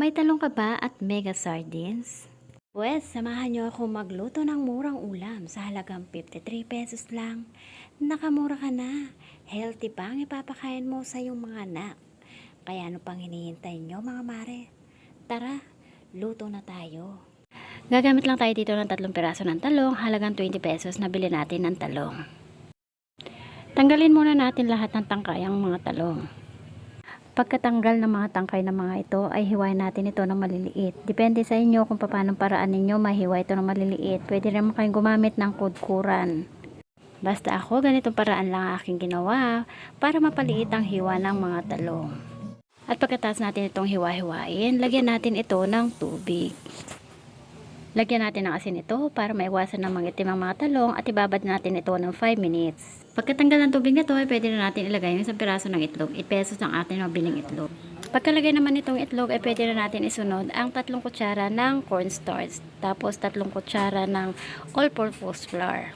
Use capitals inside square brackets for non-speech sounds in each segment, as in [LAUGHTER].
May talong ka ba at mega sardines? Pwes, samahan niyo ako magluto ng murang ulam sa halagang 53 pesos lang. Nakamura ka na. Healthy pa ang ipapakain mo sa iyong mga anak. Kaya ano pang hinihintay niyo mga mare? Tara, luto na tayo. Gagamit lang tayo dito ng tatlong piraso ng talong, halagang 20 pesos na bili natin ng talong. Tanggalin muna natin lahat ng tangkayang mga talong. Pagkatanggal ng mga tangkay ng mga ito ay hiwain natin ito ng maliliit. Depende sa inyo kung paano paraan ninyo mahiwa ito ng maliliit. Pwede rin kayong gumamit ng kudkuran. Basta ako, ganitong paraan lang ang aking ginawa para mapaliit ang hiwa ng mga talong. At pagkatapos natin itong hiwa-hiwain, lagyan natin ito ng tubig. Lagyan natin ng asin ito para maiwasan ng mangitim ang mga talong at ibabad natin ito ng 5 minutes. Pagkatanggal ng tubig na ito, ay pwede na natin ilagay yung isang piraso ng itlog. 8 pesos ang atin mabiling itlog. Pagkalagay naman itong itlog, ay pwede na natin isunod ang tatlong kutsara ng cornstarch. Tapos tatlong kutsara ng all-purpose flour.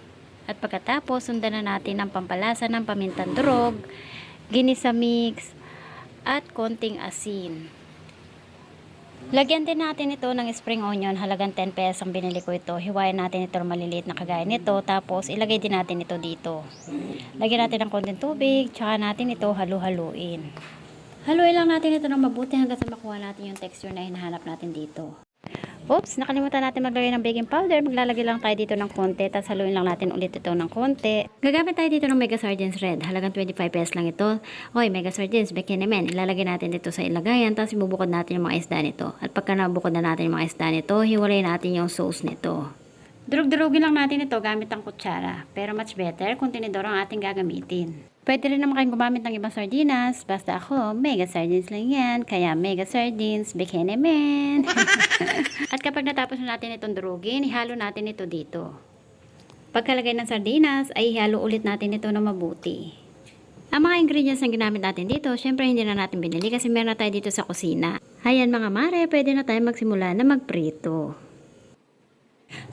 At pagkatapos, sundan na natin ang pampalasa ng pamintang durog, ginisa mix, at konting asin. Lagyan din natin ito ng spring onion, halagang 10 pesos ang binili ko ito. Hiwain natin ito ng maliliit na kagaya nito, tapos ilagay din natin ito dito. Lagyan natin ng konting tubig, tsaka natin ito halu-haluin. Haluin lang natin ito ng mabuti hanggang sa makuha natin yung texture na hinahanap natin dito. Oops, nakalimutan natin maglagay ng baking powder. Maglalagay lang tayo dito ng konti, tapos haluin lang natin ulit ito ng konti. Gagamit tayo dito ng Mega Sardines Red. Halagang 25 pesos lang ito. Hoy, Mega Sardines, men. Ilalagay natin dito sa ilagayan, tapos ibubukod natin yung mga isda nito. At pagka nabukod na natin yung mga isda nito, hiwalay natin yung sauce nito. Durug-durugin lang natin ito gamit ang kutsara. Pero much better kung tinidor ang ating gagamitin. Pwede rin naman kayong gumamit ng ibang sardinas. Basta ako, mega sardines lang yan. Kaya mega sardines, bikini men. [LAUGHS] At kapag natapos na natin itong durugin, ihalo natin ito dito. Pagkalagay ng sardinas, ay ihalo ulit natin ito na mabuti. Ang mga ingredients na ginamit natin dito, syempre hindi na natin binili kasi meron na tayo dito sa kusina. Hayan mga mare, pwede na tayo magsimula na magprito.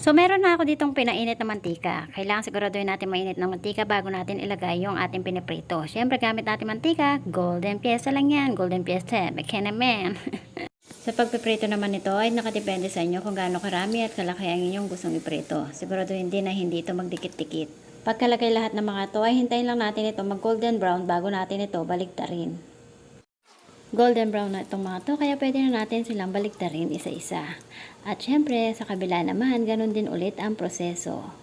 So, meron na ako ditong pinainit na mantika. Kailangan siguraduhin natin mainit ng mantika bago natin ilagay yung ating piniprito. Siyempre, gamit natin mantika, golden piesa lang yan. Golden piesa, McKenna man. [LAUGHS] sa pagpiprito naman nito ay nakadepende sa inyo kung gaano karami at kalaki ang inyong gustong iprito. Siguraduhin din na hindi ito magdikit-dikit. Pagkalagay lahat ng mga to ay hintayin lang natin ito mag golden brown bago natin ito baligtarin. Golden brown na itong mga to, kaya pwede na natin silang baliktarin isa-isa. At syempre, sa kabila naman, ganun din ulit ang proseso.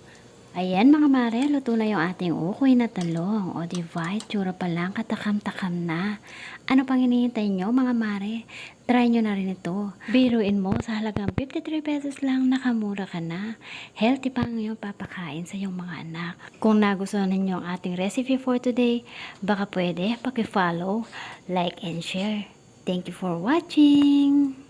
Ayan mga mare, luto na yung ating ukoy na talong. O divide, tsura pa lang, katakam-takam na. Ano pang hinihintay nyo mga mare? Try nyo na rin ito. Biruin mo sa halagang 53 pesos lang, nakamura ka na. Healthy pa ang iyong papakain sa iyong mga anak. Kung nagustuhan ninyo ang ating recipe for today, baka pwede paki-follow, like, and share. Thank you for watching!